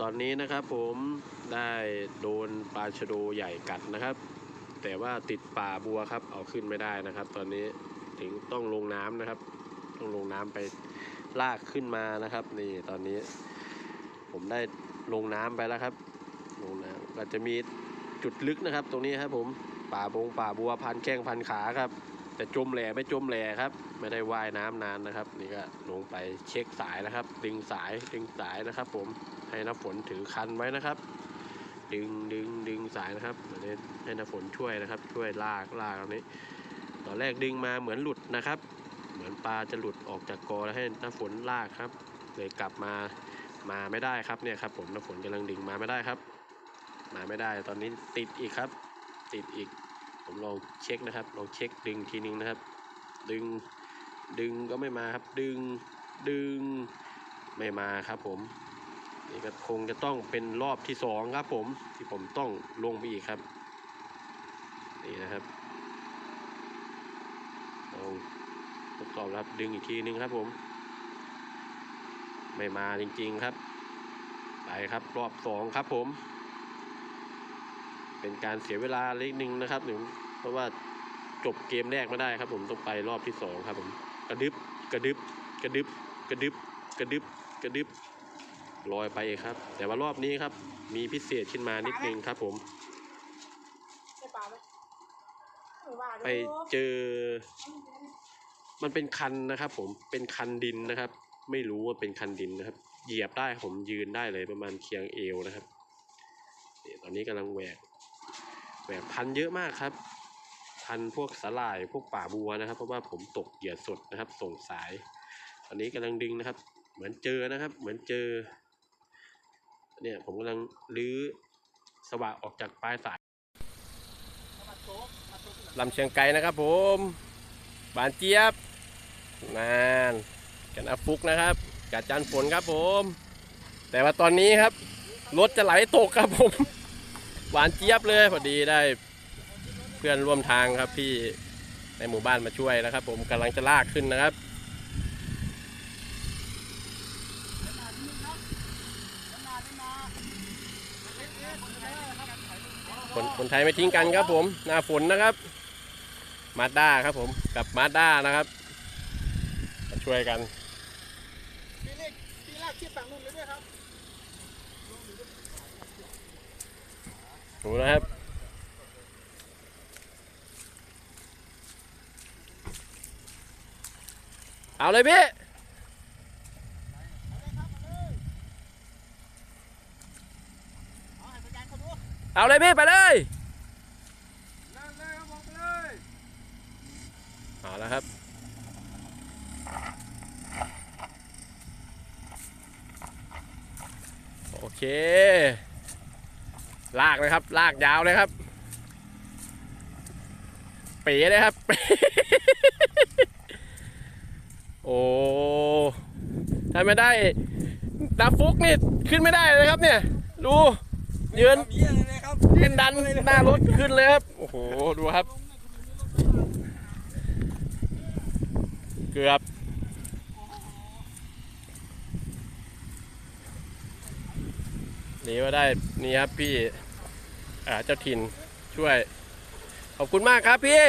ตอนนี้นะครับผมได้โดนปลาชะโดใหญ่กัดนะครับ แต่ว่าติดป่าบัวครับเอาขึ้นไม่ได้นะครับ ตอนนี้ถึงต้องลงน้ำนะครับ ต้องลงน้ำไปลากขึ้นมานะครับ นี่ตอนนี้ ผมได้ลงน้ำไปแล้วครับ ลงน้ำก็จะมีจุดลึกนะครับ ตรงนี้ครับผมป่าบงป่าบัวพันแข้งพันขาครับ แต่จมแหล่ไม่จมแหล่ครับ ไม่ได้ว่ายน้ำนานนะครับ นี่ก็ลงไปเช็คสายนะครับ ดึงสายดึงสายนะครับ ผมให้น้ำฝนถือคันไว้นะครับ ดึงดึงดึงสายนะครับอันนี้ให้น้ำฝนช่วยนะครับ ช่วยลากลากตรงนี้ ตอนแรกดึงมาเหมือนหลุดนะครับ เหมือนปลาจะหลุดออกจากกอแล้วให้น้ำฝนลากครับ เลยกลับมามาไม่ได้ครับเนี่ยครับ ผมน้ำฝนกำลังดึงมาไม่ได้ครับ มาไม่ได้ตอนนี้ติดอีกครับ ติดอีก ผมลองเช็คนะครับ ลองเช็คดึงทีนึงนะครับ ดึงดึงก็ไม่มาครับ ดึงดึงไม่มาครับผมนี่ก็คงจะต้องเป็นรอบที่สองครับผมที่ผมต้องลงไปอีกครับ นี่นะครับลองทดสอบครับดึงอีกทีนึงครับผม ไม่มาจริงๆครับ ไปครับรอบสองครับผม เป็นการเสียเวลาเล็กนึงนะครับหนึ่งเพราะว่าจบเกมแรกไม่ได้ครับ ผมต้องไปรอบที่สองครับผมกระดึบกระดึบกระดึบกระดึบกระดึบกระดึบลอยไปครับ แต่ว่ารอบนี้ครับ มีพิเศษขึ้นมานิดนึงครับ ผมใช่ปลาไหมไม่ว่าดูไปเจอ มันเป็นคันนะครับ ผมเป็นคันดินนะครับ ไม่รู้ว่าเป็นคันดินนะครับ เหยียบได้ครับผมยืนได้เลยประมาณเคียงเอวนะครับนี่ตอนนี้กำลังแหวก แหวกพันเยอะมากครับ พันพวกสาหร่ายพวกป่าบัวนะครับ เพราะว่าผมตกเหยื่อสดนะครับ ส่งสาย ตอนนี้กำลังดึงนะครับ เหมือนเจอนะครับ เหมือนเจอ เนี่ยผมกำลังลื้อสว่างออกจากปลายสายลำเชียงไกรนะครับผมบานเจี๊ยบนานกันอาฟุกนะครับกาจันฝนครับผม แต่ว่าตอนนี้ครับรถจะไหลตกครับผม หวานเจี๊ยบเลยพอดีได้เพื่อนร่วมทางครับพี่ในหมู่บ้านมาช่วยนะครับ ผมกำลังจะลากขึ้นนะครับคนคนไทยไม่ทิ้งกันครับผมหน้าฝนนะครับ มาด้าครับผมกับมาด้านะครับมาช่วยกันปีแรกปีแรกที่ฝั่งนู้นเลยด้วยครับูนะครับเอาเลยพี่เอาเลยพี่ไปเลยเลยครับบอกไปเลยเอาแล้วครับโอเค ลากเลยครับ ลากยาวเลยครับ เป๋เลยครับ โอ้ถ้าไม่ได้ดาฟุกนี่ขึ้นไม่ได้เลยครับ เนี่ย ดูยืนเยี่ยเลยครับยืนดันหน้ารถขึ้นเลยครับ โอ้โห ดูครับ เกือบหนีมาได้ นี่ครับพี่อ่า เจ้าถิ่นช่วย ขอบคุณมากครับพี่